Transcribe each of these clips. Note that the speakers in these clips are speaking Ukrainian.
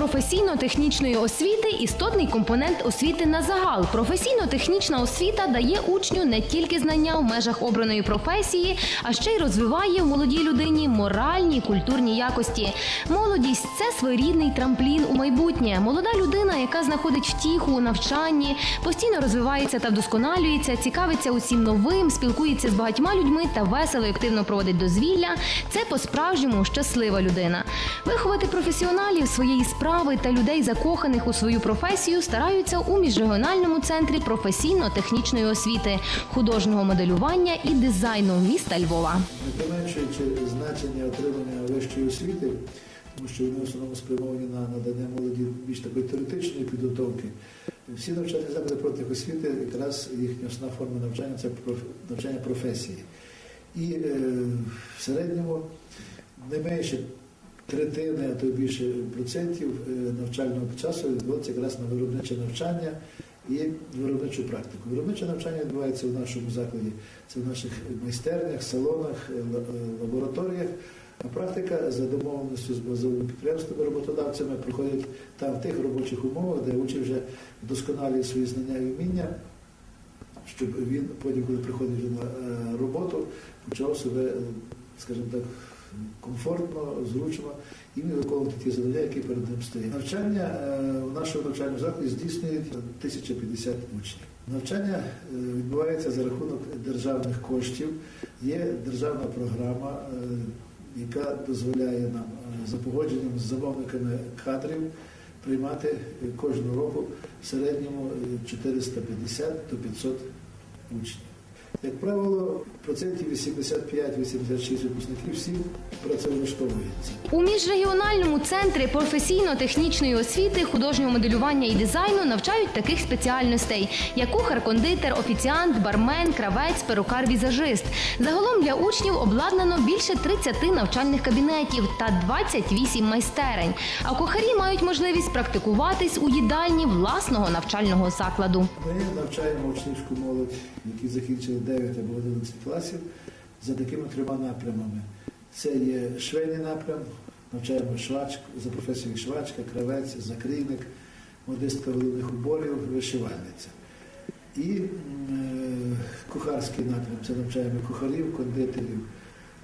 професійно-технічної освіти істотний компонент освіти на загал. Професійно-технічна освіта дає учню не тільки знання в межах обраної професії, а ще й розвиває в молодій людині моральні і культурні якості. Молодість це своєрідний трамплін у майбутнє. Молода людина, яка знаходить втіху у навчанні, постійно розвивається та вдосконалюється, цікавиться усім новим, спілкується з багатьма людьми та весело і активно проводить дозвілля. Це по-справжньому щаслива людина. Виховати професіоналів своєї справи та людей, закоханих у свою професію, стараються у міжрегіональному центрі професійно-технічної освіти, художнього моделювання і дизайну міста Львова. не применшуючи значення отримання вищої освіти, тому що вони в основному спрямовані на надання молоді більш такої теоретичної підготовки. Всі навчальні заклади профтехосвіти, якраз їхня основна форма навчання це навчання професії. І е, в середньому не менше третини, а то більше процентів е, навчального часу відбувається якраз на виробниче навчання і виробничу практику. Виробниче навчання відбувається в нашому закладі, це в наших майстернях, салонах, е, е, лабораторіях. А практика за домовленістю з базовими підприємствами, роботодавцями проходить там в тих робочих умовах, де учень вже вдосконалює свої знання і вміння, щоб він потім, коли приходить на роботу, почав себе, скажімо так, комфортно, зручно і міг виконувати ті завдання, які перед ним стоять. Навчання е, в нашому навчальному закладі здійснюють 1050 учнів. Навчання е, відбувається за рахунок державних коштів. Є державна програма, е, яка дозволяє нам е, за погодженням з замовниками кадрів приймати е, кожного року в середньому е, 450 до 500 учнів. Як правило, процентів 85-86 випускників всі працевлаштовуються. У міжрегіональному центрі професійно-технічної освіти, художнього моделювання і дизайну навчають таких спеціальностей, як кухар-кондитер, офіціант, бармен, кравець, перукар, візажист. Загалом для учнів обладнано більше 30 навчальних кабінетів та 28 майстерень. А кухарі мають можливість практикуватись у їдальні власного навчального закладу. Ми навчаємо учнівську молодь, які закінчили 9 або 11 класів, за такими трьома напрямами. Це є швейний напрям, навчаємо швачку, за професією швачка, кравець, закрійник, модистка головних уборів, вишивальниця. І е, кухарський напрям це навчаємо кухарів, кондитерів,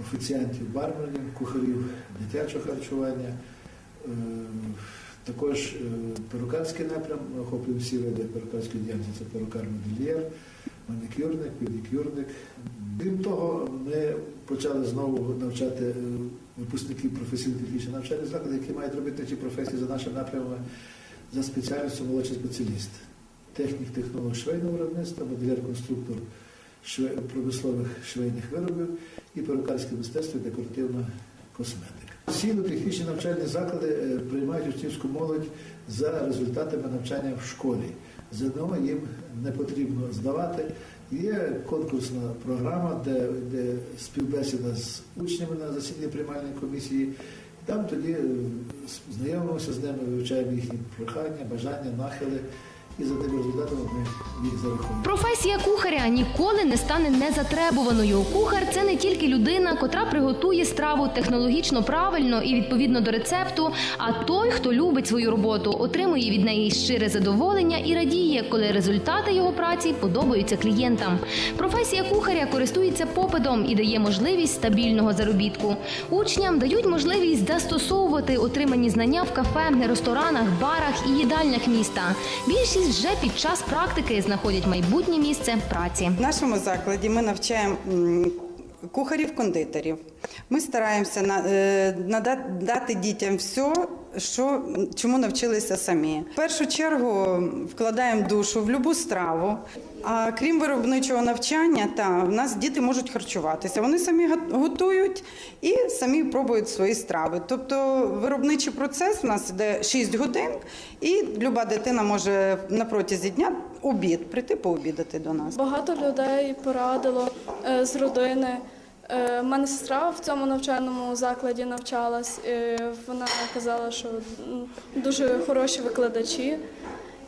офіціантів, барменів, кухарів дитячого харчування. Е, Також е, перукарський напрям, ми охоплюємо всі види перукарської діяльності, це перукар-модельєр, манікюрник, педикюрник. Крім того, ми почали знову навчати е, випускників професійно-технічних навчальних закладів, які мають робити ті професії за нашими напрямами за спеціальністю молодший спеціаліст. Технік, технолог швейного виробництва, модельєр-конструктор промислових швейних виробів і перукарське мистецтво і декоративна косметика. Всі технічні навчальні заклади е, приймають учнівську молодь за результатами навчання в школі. ЗНО їм не потрібно здавати. Є конкурсна програма, де, де співбесіда з учнями на засіданні приймальної комісії. Там тоді е, знайомимося з ними, вивчаємо їхні прохання, бажання, нахили, і за тими результатами ми їх зараховуємо. Професія кухаря ніколи не стане незатребуваною. Кухар це не тільки людина, котра приготує страву технологічно правильно і відповідно до рецепту, а той, хто любить свою роботу, отримує від неї щире задоволення і радіє, коли результати його праці подобаються клієнтам. Професія кухаря користується попитом і дає можливість стабільного заробітку. Учням дають можливість застосовувати отримані знання в кафе, ресторанах, барах і їдальнях міста. Більшість вже під час практики знаходять майбутнє місце праці. В нашому закладі ми навчаємо кухарів-кондитерів. Ми стараємося на- е, дітям все, що, чому навчилися самі. В першу чергу вкладаємо душу в будь-яку страву. А крім виробничого навчання, та, в нас діти можуть харчуватися. Вони самі готують і самі пробують свої страви. Тобто виробничий процес у нас йде 6 годин, і люба дитина може на протязі дня обід прийти пообідати до нас. Багато людей порадило е, з родини. Е, мене сестра в цьому навчальному закладі навчалась. Е, вона казала, що дуже хороші викладачі.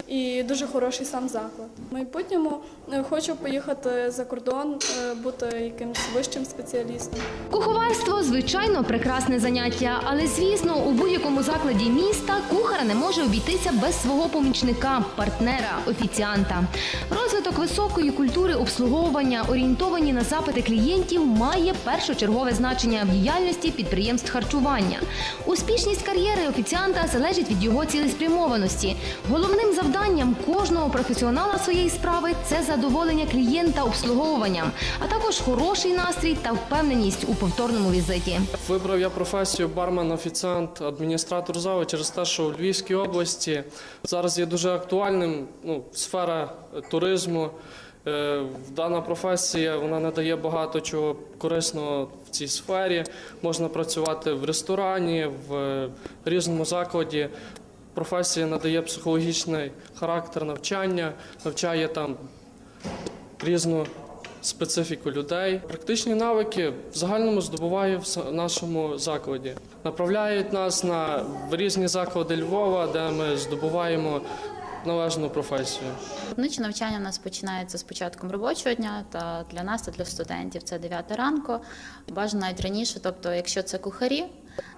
І дуже хороший сам заклад. В майбутньому е, хочу поїхати за кордон, е, бути якимось вищим спеціалістом. Куховарство звичайно прекрасне заняття, але звісно, у будь-якому закладі міста кухар не може обійтися без свого помічника, партнера, офіціанта. Розвиток високої культури обслуговування, орієнтовані на запити клієнтів, має першочергове значення в діяльності підприємств харчування. Успішність кар'єри офіціанта залежить від його цілеспрямованості. Головним завданням кожного професіонала своєї справи це задоволення клієнта обслуговуванням, а також хороший настрій та впевненість у повторному візиті. Вибрав я професію бармен, офіціант, адміністратор залу через те, що в Львівській області зараз є дуже актуальним ну, сфера е, туризму. Е, Дана професія вона надає багато чого корисного в цій сфері. Можна працювати в ресторані, в е, різному закладі. Професія надає психологічний характер навчання, навчає там різну специфіку людей. Практичні навики в загальному здобуваю в нашому закладі. Направляють нас на різні заклади Львова, де ми здобуваємо належну професію. Вибниче навчання у нас починається з початком робочого дня, та для нас, та для студентів це 9 ранку. Бажано навіть раніше, тобто, якщо це кухарі,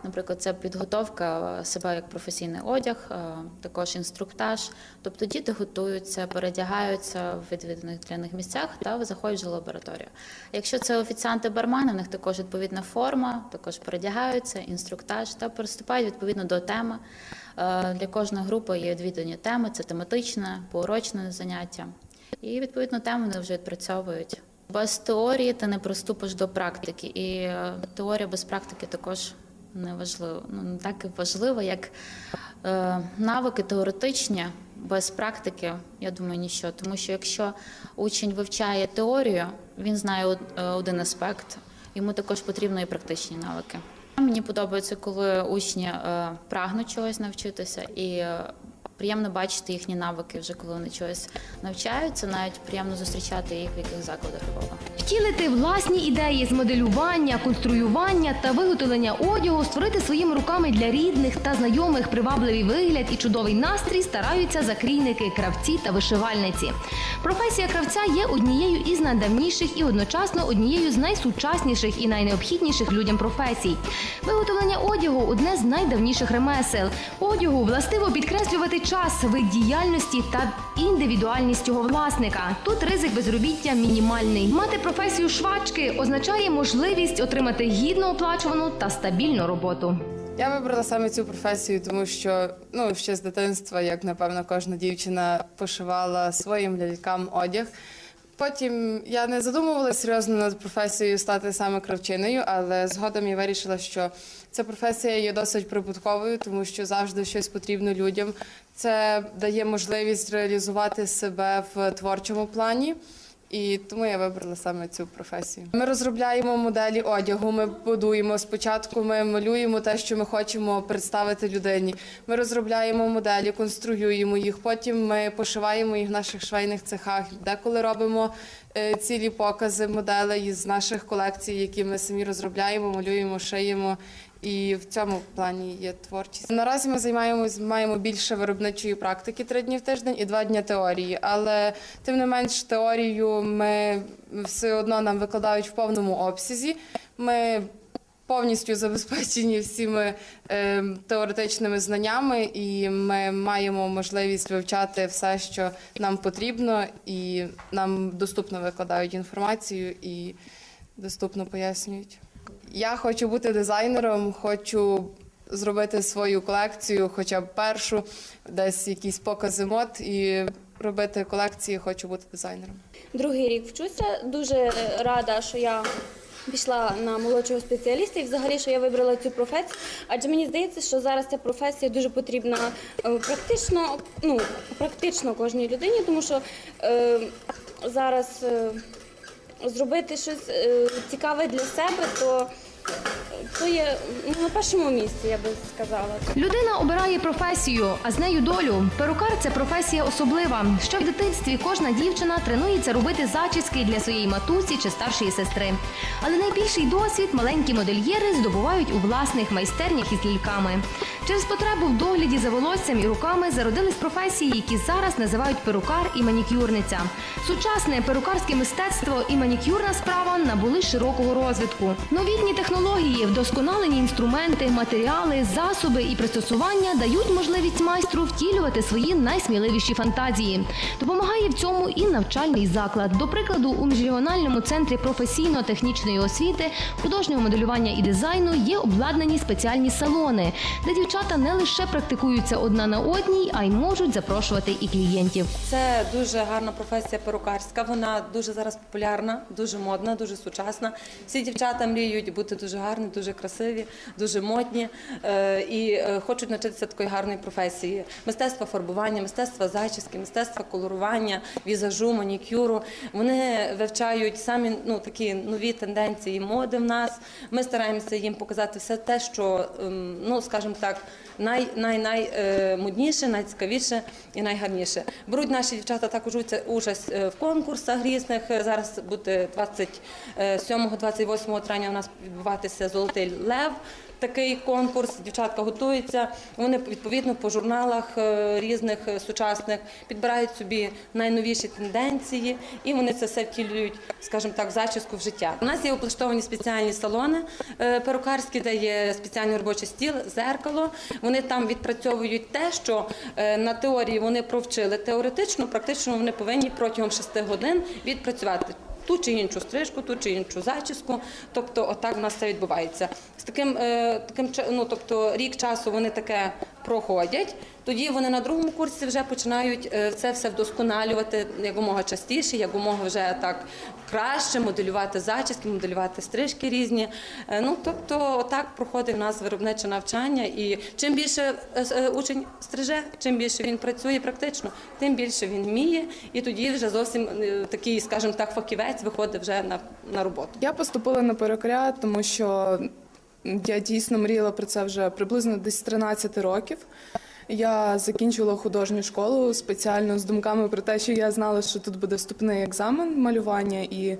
наприклад, це підготовка себе як професійний одяг, е, також інструктаж. Тобто діти готуються, передягаються в відвіданих для них місцях та заходять в лабораторію. Якщо це офіціанти бармени, в них також відповідна форма, також передягаються, інструктаж та приступають відповідно до теми. Е, Для кожної групи є відвідувані теми, це тематичне, поурочне заняття. І відповідно тему вони вже відпрацьовують. Без теорії ти не приступиш до практики, і е, теорія без практики також не важливо. Ну не так і важливо, як е, навики теоретичні без практики, я думаю, ніщо. Тому що якщо учень вивчає теорію, він знає е, один аспект, йому також потрібні і практичні навики. Мені подобається, коли учні е, прагнуть чогось навчитися, і е, приємно бачити їхні навики вже коли вони чогось навчаються. Навіть приємно зустрічати їх в яких закладах Львова. Втілити власні ідеї з моделювання, конструювання та виготовлення одягу, створити своїми руками для рідних та знайомих привабливий вигляд і чудовий настрій стараються закрійники, кравці та вишивальниці. Професія кравця є однією із найдавніших і одночасно однією з найсучасніших і найнеобхідніших людям професій. Виготовлення одягу одне з найдавніших ремесел. Одягу властиво підкреслювати час, вид діяльності та індивідуальність його власника. Тут ризик безробіття мінімальний. Мати професію швачки означає можливість отримати гідно оплачувану та стабільну роботу. Я вибрала саме цю професію, тому що ну ще з дитинства, як напевно, кожна дівчина пошивала своїм лялькам одяг. Потім я не задумувалася серйозно над професією стати саме кравчиною, але згодом я вирішила, що ця професія є досить прибутковою, тому що завжди щось потрібно людям. Це дає можливість реалізувати себе в творчому плані. І тому я вибрала саме цю професію. Ми розробляємо моделі одягу. Ми будуємо спочатку. Ми малюємо те, що ми хочемо представити людині. Ми розробляємо моделі, конструюємо їх. Потім ми пошиваємо їх в наших швейних цехах. Деколи робимо е, цілі покази моделей із наших колекцій, які ми самі розробляємо, малюємо, шиємо. І в цьому плані є творчість. Наразі ми займаємось маємо більше виробничої практики три дні в тиждень і два дні теорії. Але тим не менш, теорію ми все одно нам викладають в повному обсязі. Ми повністю забезпечені всіми е, теоретичними знаннями, і ми маємо можливість вивчати все, що нам потрібно, і нам доступно викладають інформацію і доступно пояснюють. Я хочу бути дизайнером, хочу зробити свою колекцію, хоча б першу, десь якісь покази мод і робити колекції. Хочу бути дизайнером. Другий рік вчуся. Дуже е, рада, що я пішла на молодшого спеціаліста і взагалі, що я вибрала цю професію. Адже мені здається, що зараз ця професія дуже потрібна е, практично, ну, практично кожній людині, тому що е, зараз е, зробити щось е, цікаве для себе, то то є ну, на першому місці, я би сказала. Людина обирає професію, а з нею долю. Перукар це професія особлива. Ще в дитинстві кожна дівчина тренується робити зачіски для своєї матусі чи старшої сестри. Але найбільший досвід маленькі модельєри здобувають у власних майстернях із ляльками. Через потребу в догляді за волоссям і руками зародились професії, які зараз називають перукар і манікюрниця. Сучасне перукарське мистецтво і манікюрна справа набули широкого розвитку. Новітні технології, вдосконалені інструменти, матеріали, засоби і пристосування дають можливість майстру втілювати свої найсміливіші фантазії. Допомагає в цьому і навчальний заклад. До прикладу, у міжрегіональному центрі професійно-технічної освіти, художнього моделювання і дизайну є обладнані спеціальні салони, де дівчата не лише практикуються одна на одній, а й можуть запрошувати і клієнтів. Це дуже гарна професія перукарська. Вона дуже зараз популярна, дуже модна, дуже сучасна. Всі дівчата мріють бути дуже гарні, дуже красиві, дуже модні е, і е, хочуть навчитися такої гарної професії. Мистецтво фарбування, мистецтво зачіски, мистецтво колорування, візажу, манікюру. Вони вивчають самі ну такі нові тенденції моди в нас. Ми стараємося їм показати все те, що ем, ну скажімо так, най, най, най е, найцікавіше і найгарніше. Беруть наші дівчата також участь в конкурсах різних. Зараз буде 27-28 травня у нас відбуватися Золотий Лев. Такий конкурс, дівчатка готуються. Вони відповідно по журналах е, різних е, сучасних підбирають собі найновіші тенденції, і вони це все втілюють, скажімо так, в зачіску в життя. У нас є облаштовані спеціальні салони е, перукарські, де є спеціальний робочий стіл, зеркало. Вони там відпрацьовують те, що на теорії вони провчили теоретично, практично вони повинні протягом 6 годин відпрацювати. Ту чи іншу стрижку, ту чи іншу зачіску. Тобто, отак у нас це відбувається. З таким, е, таким ну, тобто, рік часу вони таке проходять. Тоді вони на другому курсі вже починають е, це все вдосконалювати якомога частіше, якомога вже так краще моделювати зачіски, моделювати стрижки різні. Е, Ну тобто, отак проходить в нас виробниче навчання. І чим більше е, учень стриже, чим більше він працює практично, тим більше він вміє, і тоді вже зовсім такий, скажімо так, фахівець виходить вже на, на роботу. Я поступила на перукаря, тому що я дійсно мріяла про це вже приблизно десь з 13 років. Я закінчувала художню школу спеціально з думками про те, що я знала, що тут буде вступний екзамен малювання, і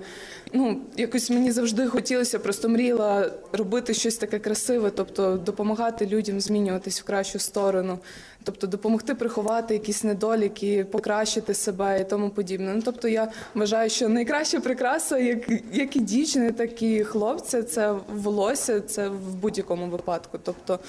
ну якось мені завжди хотілося, просто мріяла робити щось таке красиве, тобто допомагати людям змінюватись в кращу сторону, тобто допомогти приховати якісь недоліки, покращити себе і тому подібне. Ну тобто я вважаю, що найкраща прикраса, як, як і дівчини, так і хлопця, це волосся, це в будь-якому випадку. Тобто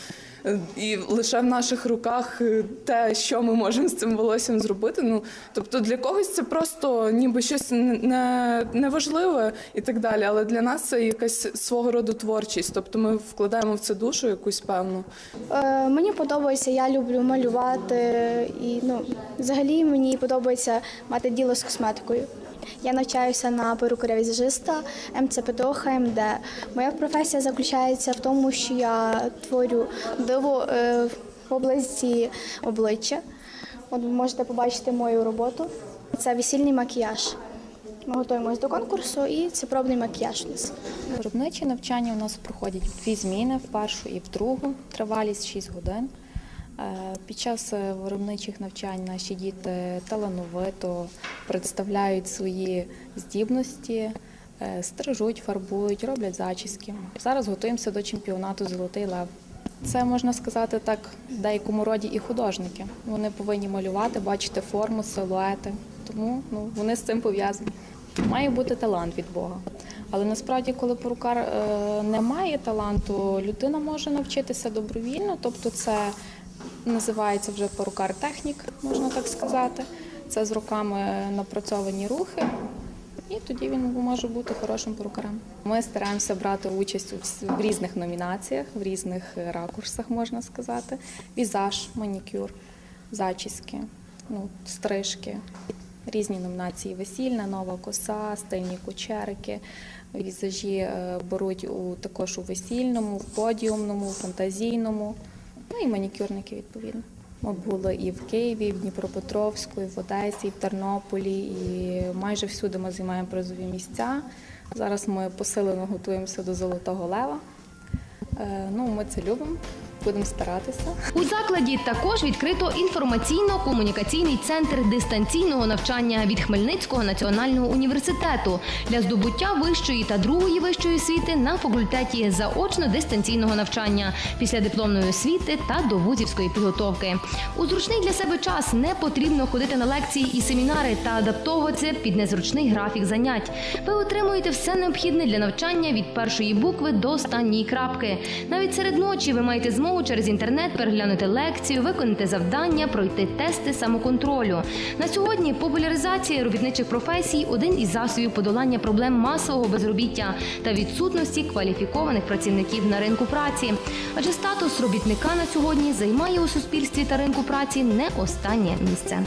е, і лише в наших руках е, те, що ми можемо з цим волоссям зробити. Ну тобто для когось це просто ніби щось не, неважливе і так далі. Але для нас це якась свого роду творчість. Тобто ми вкладаємо в це душу якусь певну. Е, Мені подобається, я люблю малювати і ну, взагалі мені подобається мати діло з косметикою. Я навчаюся на перукаря візажиста МЦПТО ХМД. Моя професія заключається в тому, що я творю диво е, в області обличчя. От ви можете побачити мою роботу. Це весільний макіяж. Ми готуємось до конкурсу, і це пробний макіяж у нас. Виробничі навчання у нас проходять дві зміни, в першу і в другу, тривалість 6 годин. Е, Під час е, виробничих навчань наші діти талановито представляють свої здібності, е, стрижуть, фарбують, роблять зачіски. Зараз готуємося до чемпіонату Золотий Лев. Це можна сказати так, в деякому роді і художники. Вони повинні малювати, бачити форму, силуети. Тому ну, вони з цим пов'язані. Має бути талант від Бога. Але насправді, коли порукар е, не має таланту, людина може навчитися добровільно, тобто це називається вже порукар-технік, можна так сказати. Це з руками напрацьовані рухи, і тоді він може бути хорошим порукарем. Ми стараємося брати участь у в різних номінаціях, в різних е, ракурсах, можна сказати: візаж, манікюр, зачіски, ну, стрижки. Різні номінації весільна, нова коса, стильні кучерики. Візажі е, беруть у також у весільному, в подіумному, фантазійному. Ну і манікюрники відповідно. Були і в Києві, і в Дніпропетровську, і в Одесі, і в Тернополі, і майже всюди ми займаємо призові місця. Зараз ми посилено готуємося до Золотого Лева. Е, Ну, ми це любимо, будемо старатися. У закладі також відкрито інформаційно-комунікаційний центр дистанційного навчання від Хмельницького національного університету для здобуття вищої та другої вищої освіти на факультеті заочно-дистанційного навчання після дипломної освіти та до вузівської підготовки. У зручний для себе час не потрібно ходити на лекції і семінари та адаптовуватися під незручний графік занять. Ви отримуєте все необхідне для навчання від першої букви до останньої крапки. Навіть серед ночі ви маєте змогу через інтернет переглянути лекцію, виконати завдання, пройти тести самоконтролю. На сьогодні популяризація робітничих професій один із засобів подолання проблем масового безробіття та відсутності кваліфікованих працівників на ринку праці. Адже статус робітника на сьогодні займає у суспільстві та ринку праці не останнє місце.